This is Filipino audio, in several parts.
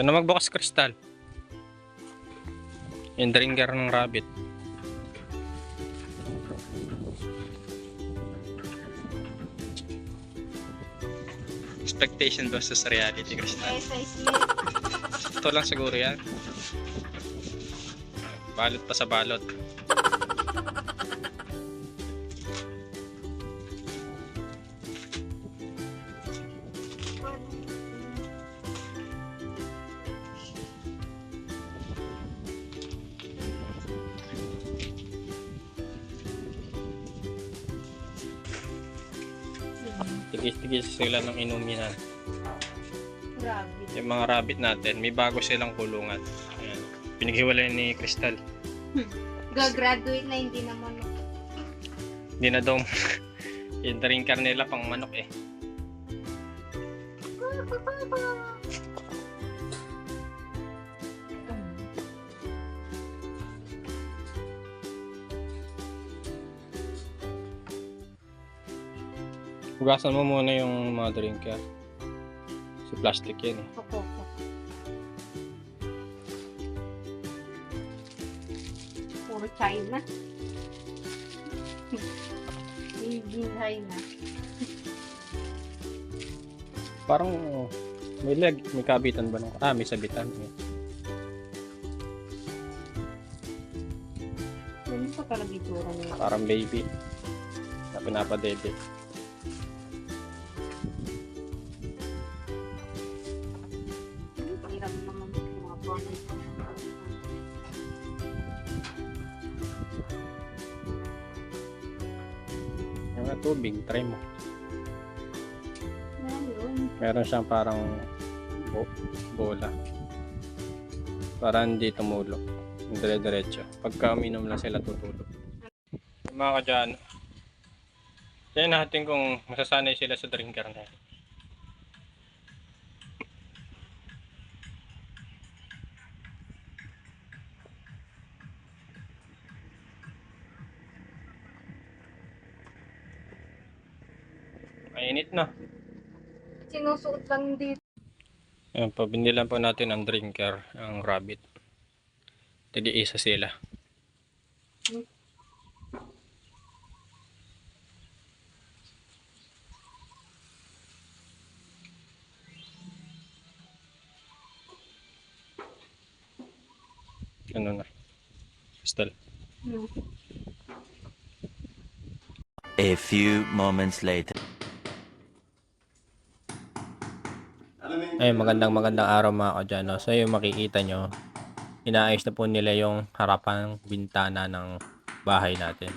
Ito na magbukas kristal. Yung drinker ng rabbit. Expectation versus reality, Crystal. SIC. Ito lang siguro yan. Balot pa sa balot. Tigis-tigis sila ng inuminan. Grabe. Yung mga rabbit natin, may bago silang kulungan. Ayan. Pinaghiwalay ni Crystal. Gagraduate na hindi naman. Hindi na daw yung drinker nila pang manok eh. Hugasan mo muna yung mga drinker. Si plastic yan eh. Opo, opo. Puro China. In China. Parang may leg, may kabitan ba nung Ah, may sabitan. Ano pa talaga itsura niya? Parang baby. Na pinapadede. Tubig, try mo. Meron siyang parang bo- bola. Para hindi tumulo. Yung dire-diretso. Pagka uminom lang sila tutulog. Mga kadyan, yan natin kung masasanay sila sa drinker na yan. Mainit na. Sinusuot lang dito. Ayan po, binilan po natin ang drinker, ang rabbit. Tigi isa sila. Ano na? Crystal. Hmm. A few moments later. Ay, magandang magandang araw mga kadyano. So, yung makikita nyo, inaayos na po nila yung harapang bintana ng bahay natin.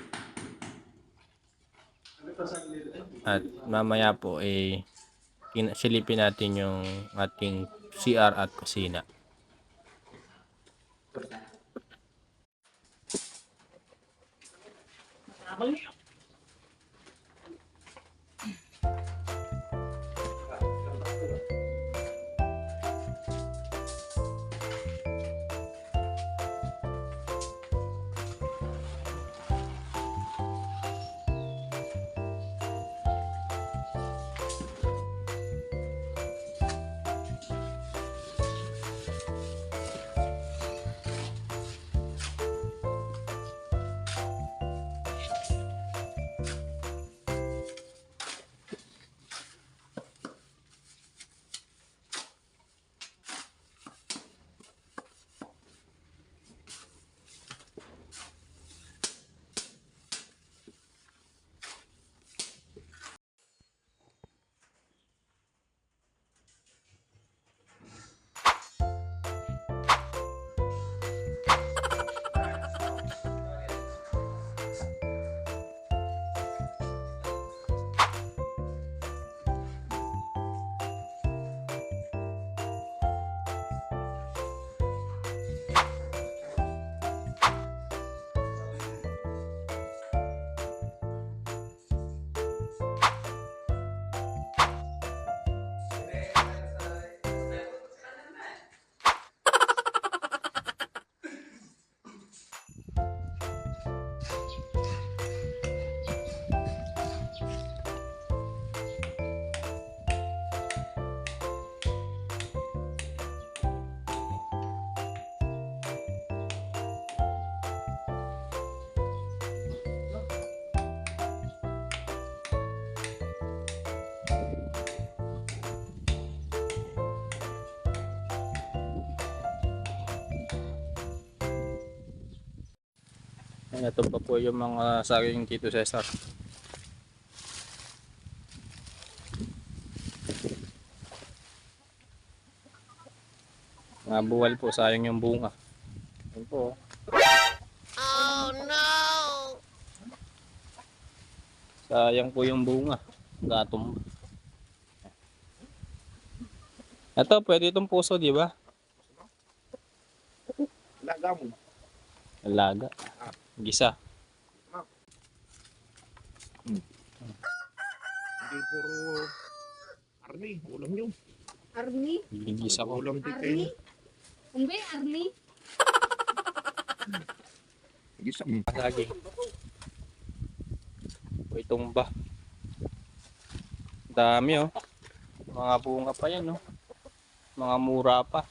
At mamaya po ay eh, silipin natin yung ating CR at kusina. Travel Ayan, ito pa po yung mga saging Tito Cesar. Mga buwal po, sayang yung bunga. Ayan po. Oh no! Sayang po yung bunga. Gatong. Ito, pwede itong puso, di ba? Laga mo. Alaga. Gisa. Hindi puro army. Ulam yun. Army? Gigisa ko. Ulam dito Army? yun. Umbe, Army? Gisa. Lagi. Uy, tumba. Dami oh. Mga bunga pa yan oh. Mga mura pa.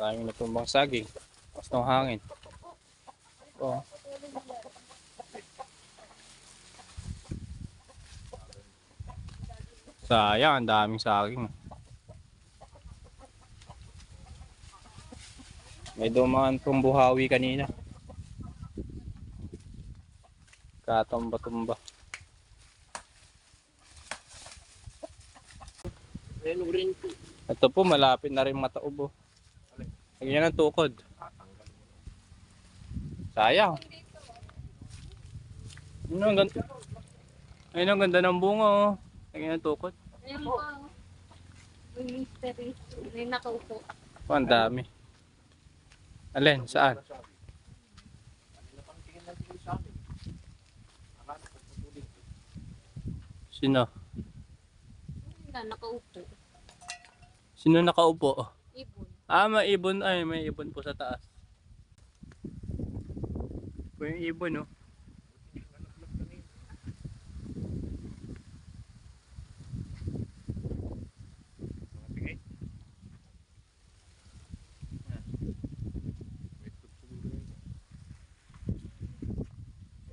Daming natumbang saging. Tapos ng hangin. Oo. Sayang, ang daming saging. May dumaan pong buhawi kanina. Katumba-tumba. Ito po, malapit na rin mataubo. Lagyan ng tukod. Sayang. Ano ang ganda? Ayun ang ganda ng bunga oh. Lagyan ng tukod. Ayan po. May mystery. May nakaupo. Oh, ang dami. Alin? Saan? Sino? Wala, nakaupo. Sino nakaupo? Ah, may ibon. Ay, may ibon po sa taas. Po yung ibon, oh.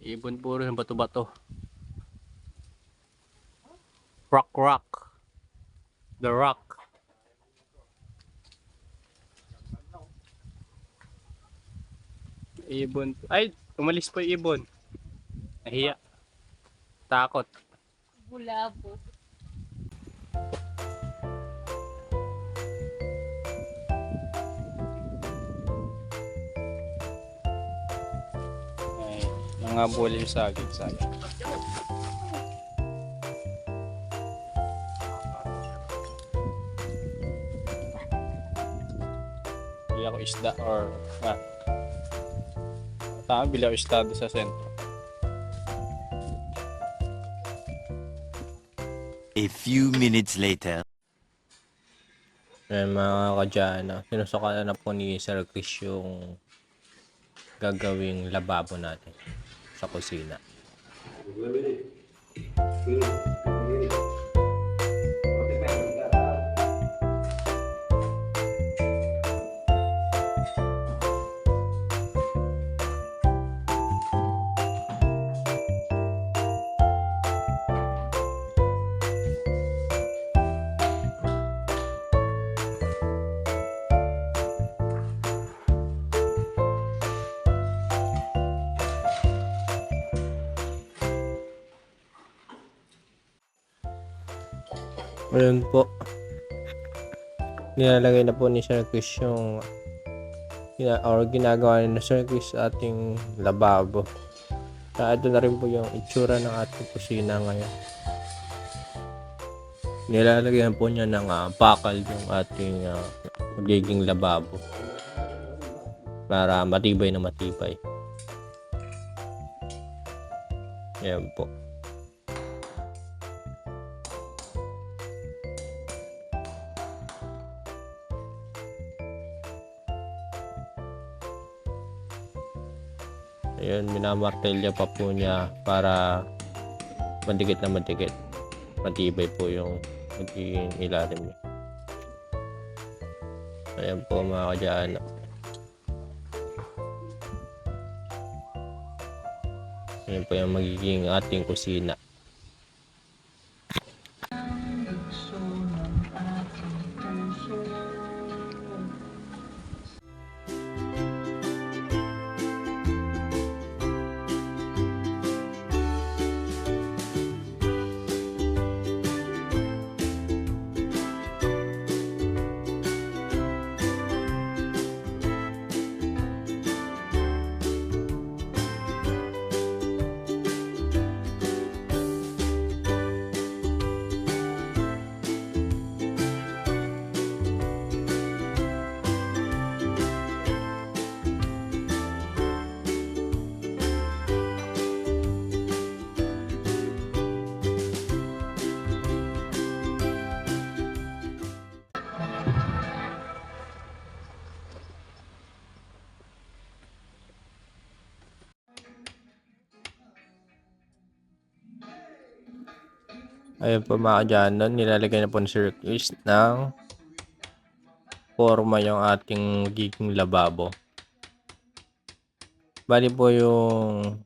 Ibon puro yung bato-bato. Rock rock. The rock. Ibon. Ay, umalis po yung ibon. Nahiya. Takot. Bulabo. Ay, mga bulil saging saging. Bili ako isda or ah. Ako isda doon sa sentro. A few minutes later. Ayan mga kadyana, sinusukalan na po ni Sir Chris yung gagawing lababo natin sa kusina. Ayun po. Nilalagay na po ni Sir Chris yung gina, or ginagawa ni Sir Chris sa ating lababo. Kaya ito na rin po yung itsura ng ating kusina ngayon. Nilalagyan po niya ng ah, bakal yung ating ah, magiging lababo. Para matibay na matibay. Ayan po. Ayun, minamartelya pa po niya para madikit na madikit. Matibay po yung magiging ilalim niya. Ayan po mga kadyaan. Ayan po yung magiging ating kusina. Ayun po mga kadyano, nilalagay na po ni Sir Chris ng forma yung ating magiging lababo. Bali po yung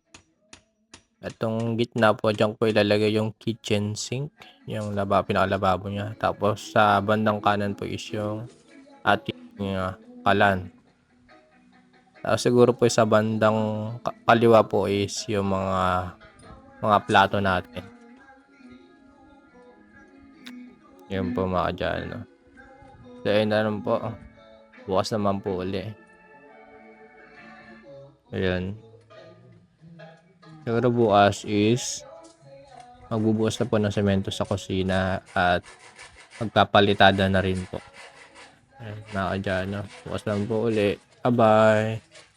itong gitna po dyan ko ilalagay yung kitchen sink, yung laba, pinakalababo niya. Tapos sa bandang kanan po is yung ating uh, kalan. Tapos siguro po sa bandang ka- kaliwa po is yung mga mga plato natin. Yun po mga kadyano. So, ayun na naman po. Bukas naman po uli. Ayan. Siguro bukas is magbubukas na po ng semento sa kusina at magpapalitada na rin po. Ayan, mga kadyano. Bukas naman po uli. Bye-bye.